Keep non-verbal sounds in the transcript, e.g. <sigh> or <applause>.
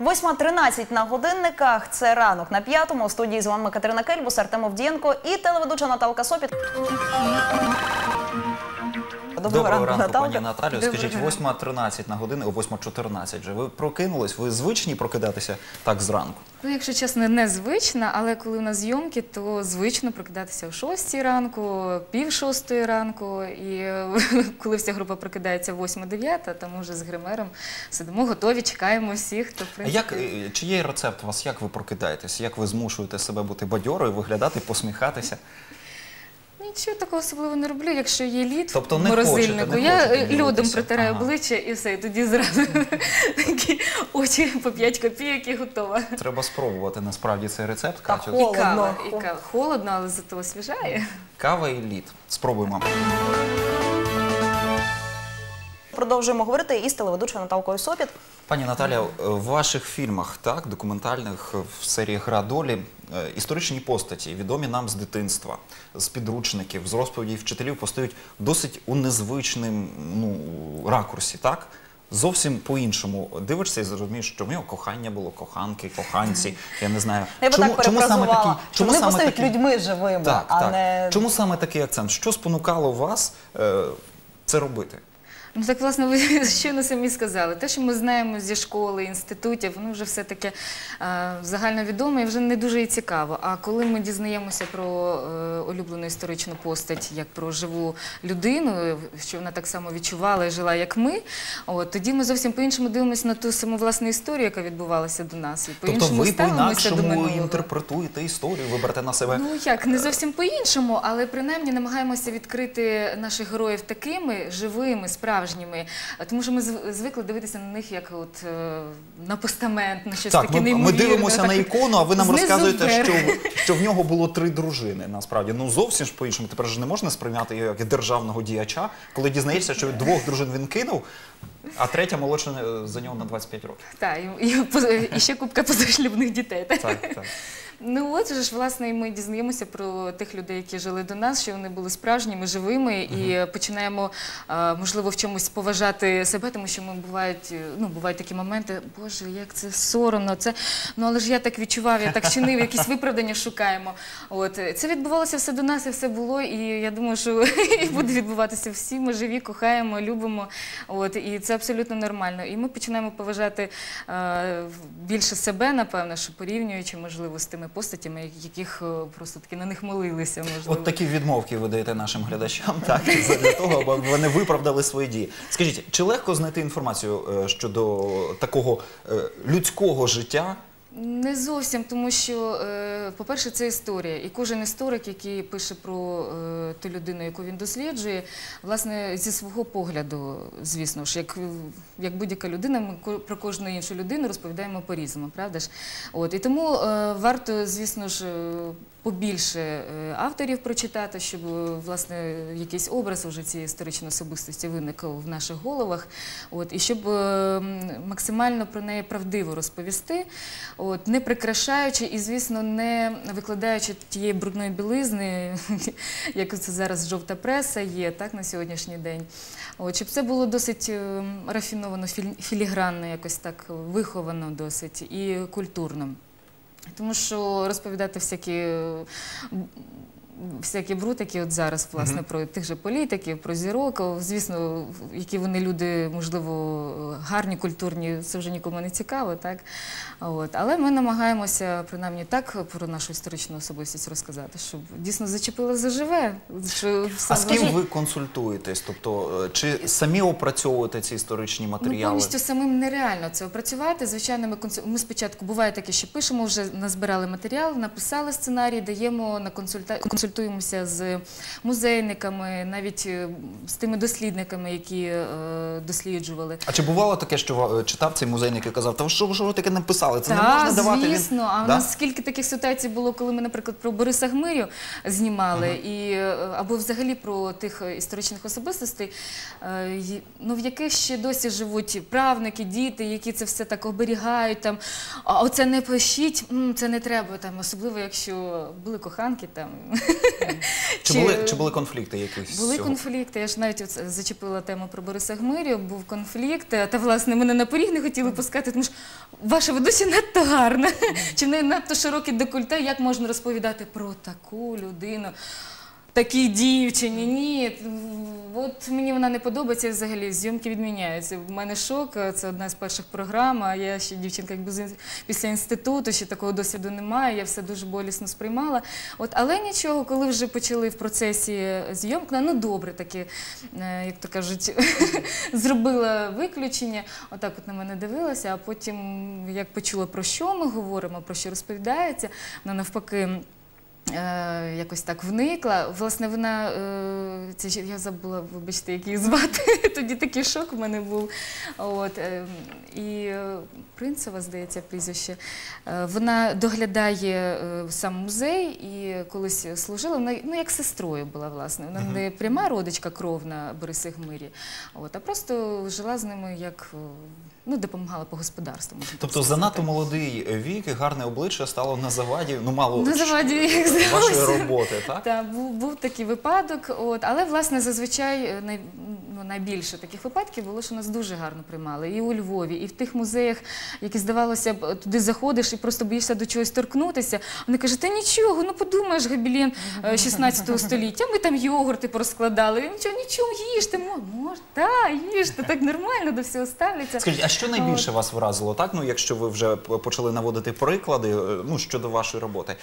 8.13 на годинниках. Це ранок на п'ятому. У студії з вами Катерина Кельбус, Артем Овдієнко і телеведуча Наталка Сопіт. Доброго ранку, Наталка. пані Наталію. Скажіть, 8.13 на годину, о 8.14 вже. Ви прокинулись, ви звичні прокидатися так зранку? Ну, якщо чесно, не звична, але коли у нас зйомки, то звично прокидатися о 6 ранку, пів шостої ранку. І <laughs> коли вся група прокидається в 8-9, то ми вже з гримером сидимо, готові, чекаємо всіх. То, в А Як, е, чи є рецепт у вас, як ви прокидаєтесь? Як ви змушуєте себе бути бадьорою, виглядати, посміхатися? Нічого такого особливо не роблю, якщо є лід Тобто в не морозильнику. хочете, не я хочете притираю льодом протираю Ага. обличчя і все, і тоді зразу <laughs> такі очі по 5 копійок і готова. Треба спробувати насправді цей рецепт, Та Катю. Холодно. І кава, і кава. Холодно, але зато освіжає. Кава і лід. Спробуємо. Продовжуємо говорити із телеведучою Наталкою Сопіт. Пані Наталя, е, в ваших фільмах, так, документальних е, в серії Гра долі е, історичні постаті, відомі нам з дитинства, з підручників, з розповідей вчителів, постають досить у незвичним ну, ракурсі, так? Зовсім по-іншому дивишся і зрозумієш, що в нього кохання було, коханки, коханці. Я не знаю. Я би так перефразувала, що вони постають людьми живими, так, а так. не Чому саме такий акцент? Що спонукало вас е, це робити? Ну так, власне, ви <laughs> щойно самі сказали. Те, що ми знаємо зі школи, інститутів, воно вже все таке загальновідоме і вже не дуже і цікаво. А коли ми дізнаємося про е, улюблену історичну постать, як про живу людину, що вона так само відчувала і жила, як ми, от, тоді ми зовсім по-іншому дивимося на ту саму власну історію, яка відбувалася до нас. І Тобто по-іншому ви по-інакшому інтерпретуєте історію, ви берете на себе. Ну як не зовсім по-іншому, але принаймні намагаємося відкрити наших героїв такими живими, справжніми, тому що ми звикли дивитися на них як от е, на постамент, на щось Так, таке ми, ми дивимося так, на ікону, а ви нам розказуєте, вверх. що, <laughs> що в нього було три дружини. Насправді, ну зовсім ж по-іншому. Тепер ж не можна сприйняти його як державного діяча, коли дізнаєшся, що двох дружин він кинув, а третя молодша е, за нього на 25 років. Так, і, і, і ще купка <laughs> позашлюбних дітей. Так, так. Ну от же ж власне і ми дізнаємося про тих людей, які жили до нас, що вони були справжніми, живими, і починаємо можливо в чомусь поважати себе, тому що ми бувають, ну бувають такі моменти, боже, як це соромно, це ну але ж я так відчував, я так чинив, якісь виправдання шукаємо. От це відбувалося все до нас, і все було. І я думаю, що <laughs> і буде відбуватися всі. Ми живі, кохаємо, любимо. От і це абсолютно нормально. І ми починаємо поважати більше себе, напевно, що порівнюючи, можливо, з тими постатями, яких е, просто таки на них молилися. Можливо. От такі відмовки ви даєте нашим глядачам, так <laughs> для того, аби вони виправдали свої дії. Скажіть, чи легко знайти інформацію е, щодо такого е, людського життя? Не зовсім, тому що, е, по-перше, це історія. І кожен історик, який пише про е, ту людину, яку він досліджує, власне, зі свого погляду, звісно ж, як, як будь-яка людина, ми про кожну іншу людину розповідаємо по-різному, правда ж? І тому е, варто, звісно ж, побільше е, авторів прочитати, щоб е, власне якийсь образ вже цієї історичної особистості виник в наших головах. От, і щоб е, максимально про неї правдиво розповісти, не прикрашаючи і, звісно, не викладаючи тієї брудної білизни, <laughs> як це зараз жовта преса є так, на сьогоднішній день. От, щоб це було досить рафіновано, філігранно, якось так виховано досить і культурно. Тому що розповідати всякі, всякі брутики от зараз, власне, про тих же політиків, про зірок, звісно, які вони люди, можливо, гарні, культурні, це вже нікому не цікаво, так? От. Але ми намагаємося, принаймні, так про нашу історичну особистість розказати, щоб дійсно зачепило заживе. Що А з ким ви консультуєтесь? Тобто, е, чи самі опрацьовуєте ці історичні Ну, матеріали? повністю самим нереально це опрацювати. Звичайно, ми, консу- ми спочатку буває таке, що пишемо, вже назбирали матеріал, написали сценарій, даємо на консульта... консультуємося з музейниками, навіть е, з тими дослідниками, які е, досліджували. А чи бувало таке, що е, читав цей музейник і казав, та що, що ви таке написали? Це не можна Так, давати. він- звісно. А у нас скільки таких ситуацій було, коли ми, наприклад, про Бориса Гмирю знімали, і, або взагалі про тих історичних особистостей, ну, в яких ще досі живуть правники, діти, які це все так оберігають. Там, а оце не пишіть, це не треба, там, особливо якщо були коханки. Там. Чи, були, чи були конфлікти якісь? Були цього? конфлікти. Я ж навіть зачепила тему про Бориса Гмирю. Був конфлікт. Та власне мене на поріг не хотіли пускати, тому що Ваша ведуча надто гарна. Чи не надто широкі декольте, як можна розповідати про таку людину? Такій дівчині, ні. От мені вона не подобається взагалі. Зйомки відміняються. В мене шок. Це одна з перших програм. А я ще дівчинка, якби після інституту, ще такого досвіду немає. Я все дуже болісно сприймала. Але нічого, коли вже почали в процесі зйомки, ну добре, таки, е, як то кажуть, <laughs> зробила виключення. Отак от на мене дивилася, а потім, як почула про що ми говоримо, про що розповідається, вона навпаки. Е, якось так вникла. Власне, вона е, це ж я забула, вибачте, як її звати. <laughs> Тоді такий шок в мене був. От е, і Принцева, здається, прізвище. Вона доглядає сам музей і колись служила. Вона ну як сестрою була, власне. Вона не пряма родичка кровна Бориси Гмирі, от а просто жила з ними як. Ну, допомагала по господарству. можна Тобто сказати. занадто молодий вік і гарне обличчя стало на заваді, ну мало На заваді, вашої роботи, так? Так, був, був такий випадок. От, але, власне, зазвичай е, най, ну, найбільше таких випадків було, що нас дуже гарно приймали. І у Львові, і в тих музеях, які, здавалося б, туди заходиш і просто боїшся до чогось торкнутися. Вони кажуть, та нічого, ну подумаєш, гобелен е, 16 століття, ми там йогурти порозкладали. Нічого, нічого, їжте, мо- мож, та, їжте, так нормально до всього ставляться. Скажіть, а що найбільше вас вразило, так? Ну, якщо ви вже почали наводити приклади, е, ну, щодо вашої роботи.